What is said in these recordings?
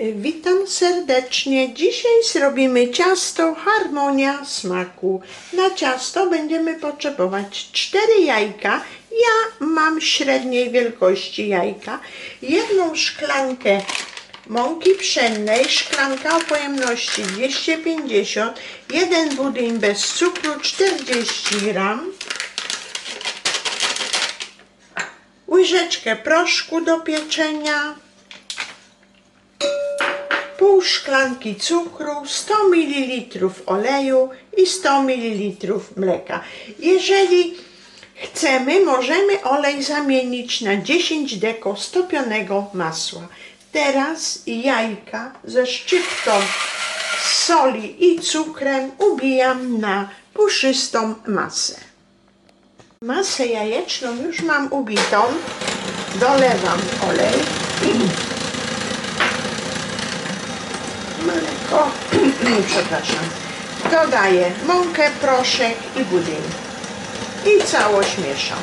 Witam serdecznie. Dzisiaj zrobimy ciasto Harmonia smaku. Na ciasto będziemy potrzebować 4 jajka. Ja mam średniej wielkości jajka, jedną szklankę mąki pszennej, szklanka o pojemności 250, jeden budyń bez cukru 40 gram, łyżeczkę proszku do pieczenia, pół szklanki cukru, 100 ml oleju i 100 ml mleka. Jeżeli chcemy, możemy olej zamienić na 10 deko stopionego masła. Teraz jajka ze szczyptą soli i cukrem ubijam na puszystą masę. Masę jajeczną już mam ubitą. Dolewam olej. Mleko. Przepraszam. Dodaję mąkę, proszek i budyń. I całość mieszam.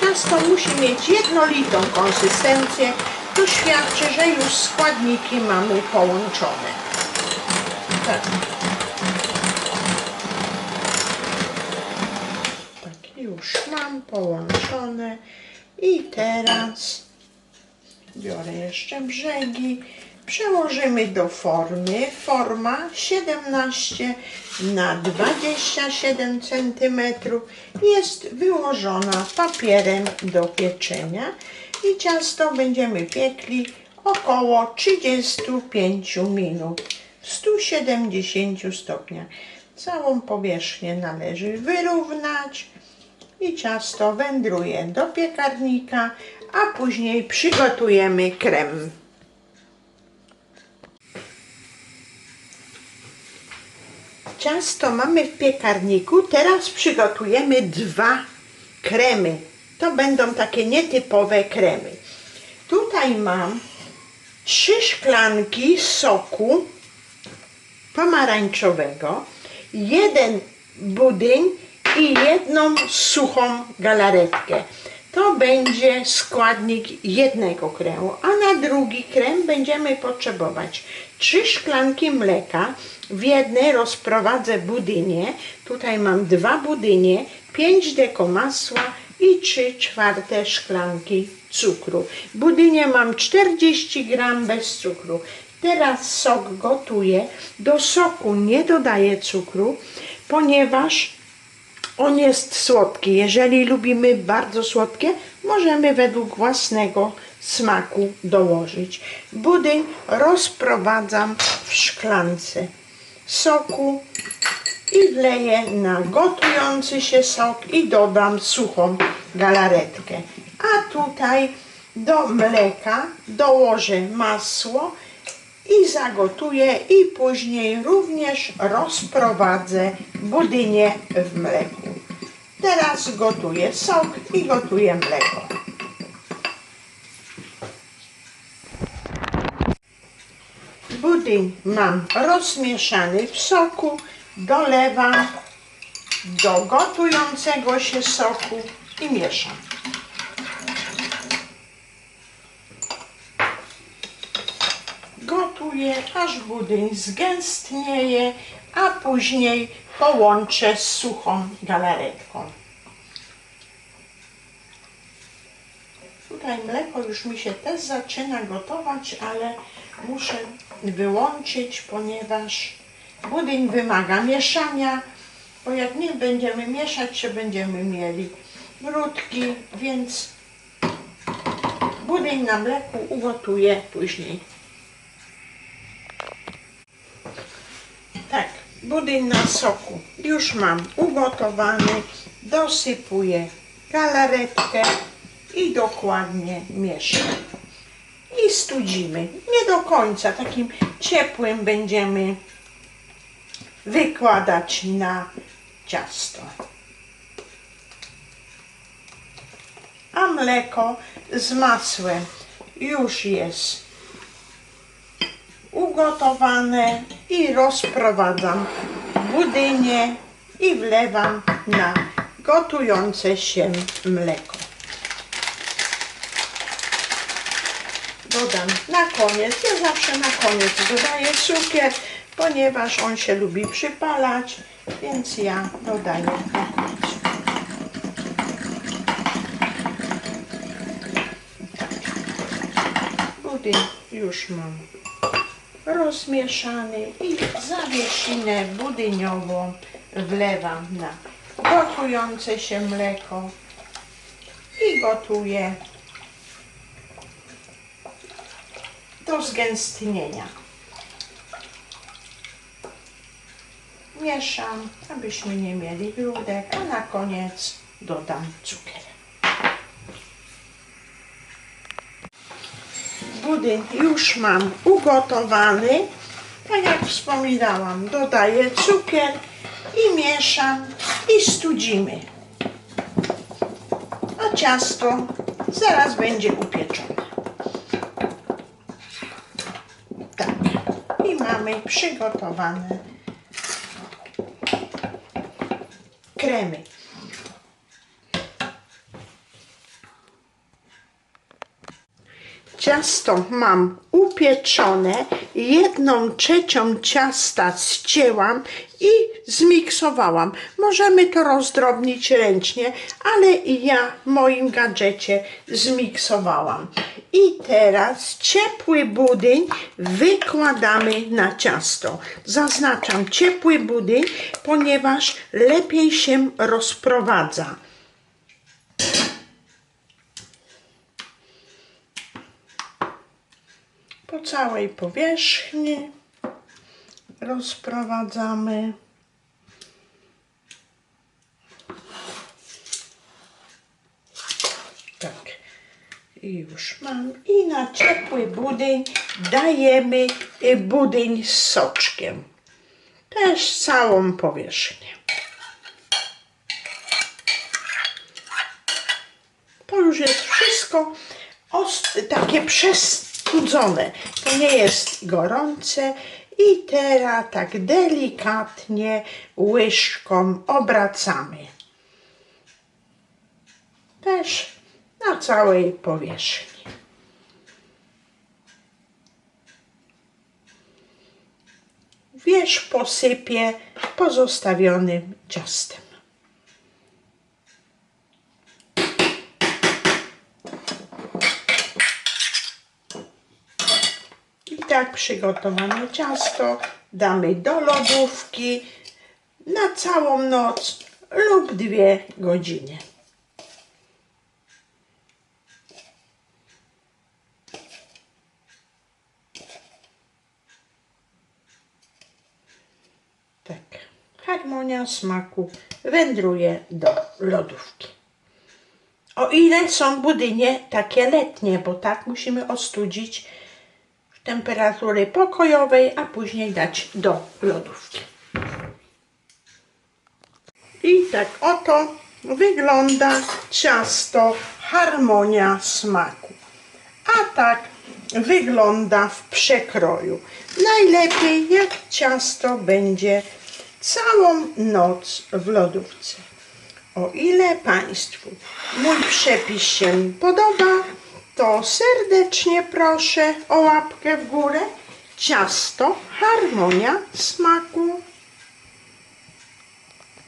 Ciasto musi mieć jednolitą konsystencję. To świadczy, że już składniki mamy połączone. Tak. Tak, już mam połączone. I teraz biorę jeszcze brzegi. Przełożymy do formy. Forma 17 na 27 cm jest wyłożona papierem do pieczenia i ciasto będziemy piekli około 35 minut w 170 stopniach. Całą powierzchnię należy wyrównać i ciasto wędruje do piekarnika, a później przygotujemy krem. Ciasto mamy w piekarniku. Teraz przygotujemy dwa kremy. To będą takie nietypowe kremy. Tutaj mam trzy szklanki soku pomarańczowego, jeden budyń i jedną suchą galaretkę. To będzie składnik jednego kremu, a na drugi krem będziemy potrzebować trzy szklanki mleka. W jednej rozprowadzę budynie. Tutaj mam dwa budynie, 5 deko masła i 3 czwarte szklanki cukru. Budynie mam 40 gram bez cukru. Teraz sok gotuję. Do soku nie dodaję cukru, ponieważ on jest słodki. Jeżeli lubimy bardzo słodkie, możemy według własnego smaku dołożyć. Budyń rozprowadzam w szklance soku i wleję na gotujący się sok i dodam suchą galaretkę. A tutaj do mleka dołożę masło i zagotuję i później również rozprowadzę budynie w mleku. Teraz gotuję sok i gotuję mleko. Budyń mam rozmieszany w soku, dolewam do gotującego się soku i mieszam. Gotuję, aż budyń zgęstnieje, a później połączę z suchą galaretką. Tutaj mleko już mi się też zaczyna gotować, ale muszę wyłączyć, ponieważ budyń wymaga mieszania, bo jak nie będziemy mieszać, to będziemy mieli grudki, więc budyń na mleku ugotuję później. Tak, budyń na soku już mam ugotowany, dosypuję galaretkę i dokładnie mieszam. I studzimy. Nie do końca, takim ciepłym będziemy wykładać na ciasto. A mleko z masłem już jest ugotowane i rozprowadzam budynie i wlewam na gotujące się mleko. Dodam na koniec, ja zawsze na koniec dodaję cukier, ponieważ on się lubi przypalać, więc ja dodaję koniec. Budyń już mam rozmieszany i zawiesinę budyniową wlewam na gotujące się mleko i gotuję do zgęstnienia. Mieszam, abyśmy nie mieli grudek, a na koniec dodam cukier. Budyń już mam ugotowany. Tak jak wspominałam, dodaję cukier i mieszam i studzimy. A ciasto zaraz będzie upieczone. Tak. I mamy przygotowane kremy. Ciasto mam upieczone, jedną trzecią ciasta ścięłam i zmiksowałam. Możemy to rozdrobnić ręcznie, ale ja w moim gadżecie zmiksowałam. I teraz ciepły budyń wykładamy na ciasto. Zaznaczam ciepły budyń, ponieważ lepiej się rozprowadza. po całej powierzchni rozprowadzamy. Tak. I już mam. I na ciepły budyń dajemy y, budyń z soczkiem. Też całą powierzchnię. To już jest wszystko takie przestudzone. To nie jest gorące. I teraz tak delikatnie łyżką obracamy. Też na całej powierzchni. Wierzch posypię pozostawionym ciastem. I tak przygotowane ciasto damy do lodówki na całą noc lub dwie godziny. Tak, harmonia smaku wędruje do lodówki. O ile są budynie takie letnie, bo tak musimy ostudzić temperatury pokojowej, a później dać do lodówki. I tak oto wygląda ciasto harmonia smaku. A tak wygląda w przekroju. Najlepiej jak ciasto będzie całą noc w lodówce. O ile Państwu mój przepis się podoba, to serdecznie proszę o łapkę w górę. Ciasto harmonia smaku.